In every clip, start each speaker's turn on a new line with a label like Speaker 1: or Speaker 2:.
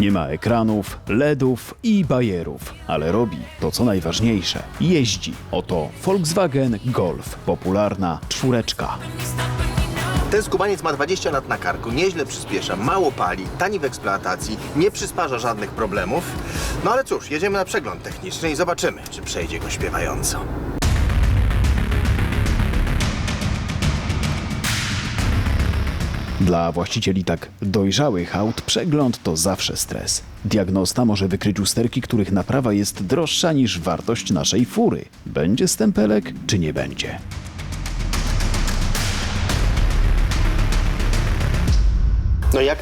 Speaker 1: Nie ma ekranów, LEDów i bajerów, ale robi to co najważniejsze. Jeździ. Oto Volkswagen Golf, popularna czwóreczka.
Speaker 2: Ten skubaniec ma 20 lat na karku, nieźle przyspiesza, mało pali, tani w eksploatacji, nie przysparza żadnych problemów. No ale cóż, jedziemy na przegląd techniczny i zobaczymy, czy przejdzie go śpiewająco.
Speaker 1: Dla właścicieli tak dojrzałych aut przegląd to zawsze stres. Diagnosta może wykryć usterki, których naprawa jest droższa niż wartość naszej fury. Będzie stempelek czy nie będzie?
Speaker 2: No jak?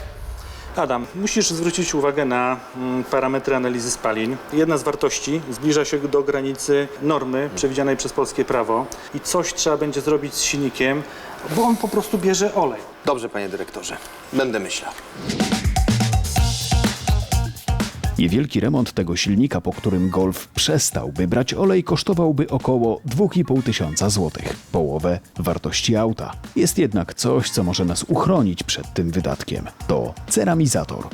Speaker 3: Adam, musisz zwrócić uwagę na mm, parametry analizy spalin. Jedna z wartości zbliża się do granicy normy przewidzianej przez polskie prawo i coś trzeba będzie zrobić z silnikiem, bo on po prostu bierze olej.
Speaker 2: Dobrze, panie dyrektorze. Będę myślał.
Speaker 1: Niewielki remont tego silnika, po którym Golf przestałby brać olej, kosztowałby około 2,5 tysiąca złotych. Połowę wartości auta. Jest jednak coś, co może nas uchronić przed tym wydatkiem. To ceramizator.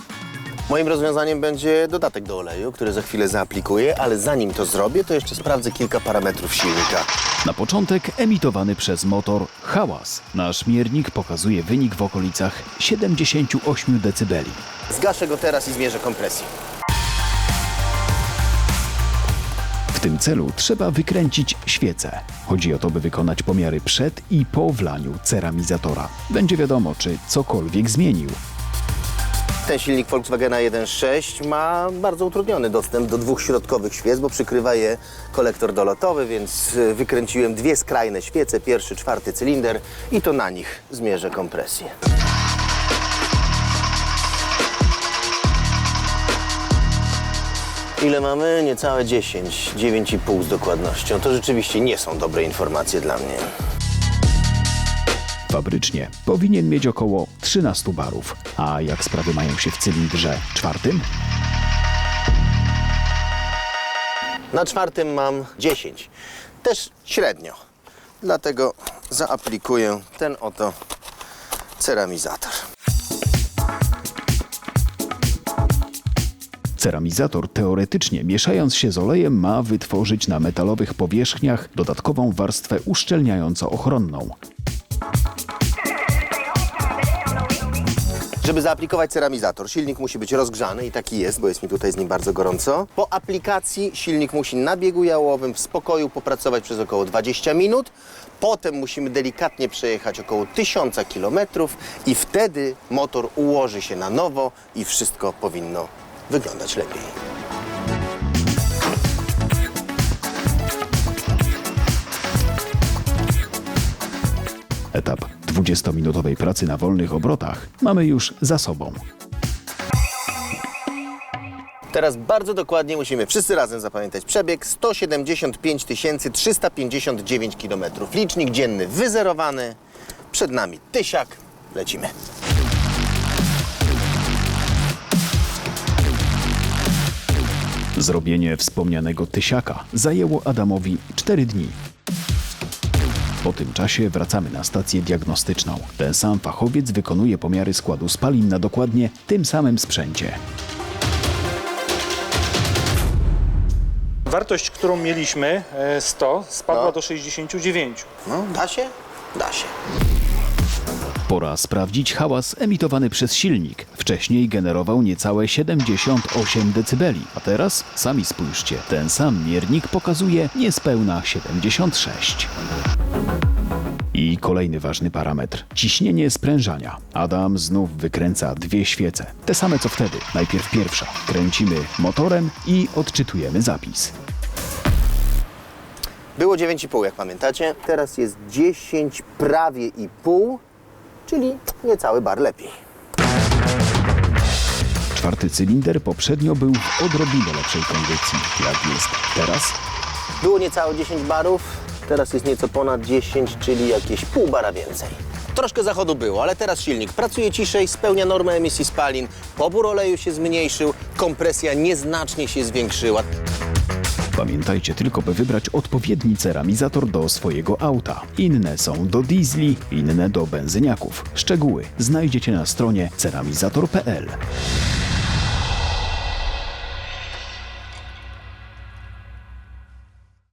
Speaker 2: Moim rozwiązaniem będzie dodatek do oleju, który za chwilę zaaplikuję, ale zanim to zrobię, to jeszcze sprawdzę kilka parametrów silnika.
Speaker 1: Na początek emitowany przez motor hałas. Nasz miernik pokazuje wynik w okolicach 78 dB.
Speaker 2: Zgaszę go teraz i zmierzę kompresję.
Speaker 1: W tym celu trzeba wykręcić świecę. Chodzi o to, by wykonać pomiary przed i po wlaniu ceramizatora. Będzie wiadomo, czy cokolwiek zmienił.
Speaker 2: Ten silnik Volkswagena 1.6 ma bardzo utrudniony dostęp do dwóch środkowych świec, bo przykrywa je kolektor dolotowy, więc y, wykręciłem dwie skrajne świece, pierwszy, czwarty cylinder i to na nich zmierzę kompresję. Ile mamy? Niecałe 10, 9,5 z dokładnością. To rzeczywiście nie są dobre informacje dla mnie.
Speaker 1: Fabrycznie powinien mieć około 13 barów. A jak sprawy mają się w cylindrze czwartym?
Speaker 2: Na czwartym mam 10. Też średnio. Dlatego zaaplikuję ten oto ceramizator.
Speaker 1: Ceramizator teoretycznie mieszając się z olejem ma wytworzyć na metalowych powierzchniach dodatkową warstwę uszczelniająco-ochronną.
Speaker 2: Żeby zaaplikować ceramizator, silnik musi być rozgrzany i taki jest, bo jest mi tutaj z nim bardzo gorąco. Po aplikacji silnik musi na biegu jałowym w spokoju popracować przez około 20 minut. Potem musimy delikatnie przejechać około 1000 km i wtedy motor ułoży się na nowo i wszystko powinno wyglądać lepiej.
Speaker 1: Etap 20-minutowej pracy na wolnych obrotach mamy już za sobą.
Speaker 2: Teraz bardzo dokładnie musimy wszyscy razem zapamiętać przebieg 175 359 km. Licznik dzienny wyzerowany. Przed nami tysiak. Lecimy.
Speaker 1: Zrobienie wspomnianego tysiaka zajęło Adamowi 4 dni. Po tym czasie wracamy na stację diagnostyczną. Ten sam fachowiec wykonuje pomiary składu spalin na dokładnie tym samym sprzęcie.
Speaker 3: Wartość, którą mieliśmy, e, 100, spadła
Speaker 2: No.
Speaker 3: do 69.
Speaker 2: No, da się? Da się.
Speaker 1: Pora sprawdzić hałas emitowany przez silnik. Wcześniej generował niecałe 78 dB, a teraz, sami spójrzcie, ten sam miernik pokazuje niespełna 76. I kolejny ważny parametr ciśnienie sprężania. Adam znów wykręca dwie świece. Te same co wtedy. Najpierw pierwsza. Kręcimy motorem i odczytujemy zapis.
Speaker 2: Było 9,5 jak pamiętacie. Teraz jest 10 prawie i pół, czyli niecały bar lepiej.
Speaker 1: Czwarty cylinder poprzednio był w odrobinę lepszej kondycji. Jak jest teraz?
Speaker 2: Było niecałe 10 barów, teraz jest nieco ponad 10, czyli jakieś pół bara więcej. Troszkę zachodu było, ale teraz silnik pracuje ciszej, spełnia normę emisji spalin, pobór oleju się zmniejszył, kompresja nieznacznie się zwiększyła.
Speaker 1: Pamiętajcie tylko, by wybrać odpowiedni ceramizator do swojego auta. Inne są do diesli, inne do benzyniaków. Szczegóły znajdziecie na stronie ceramizator.pl.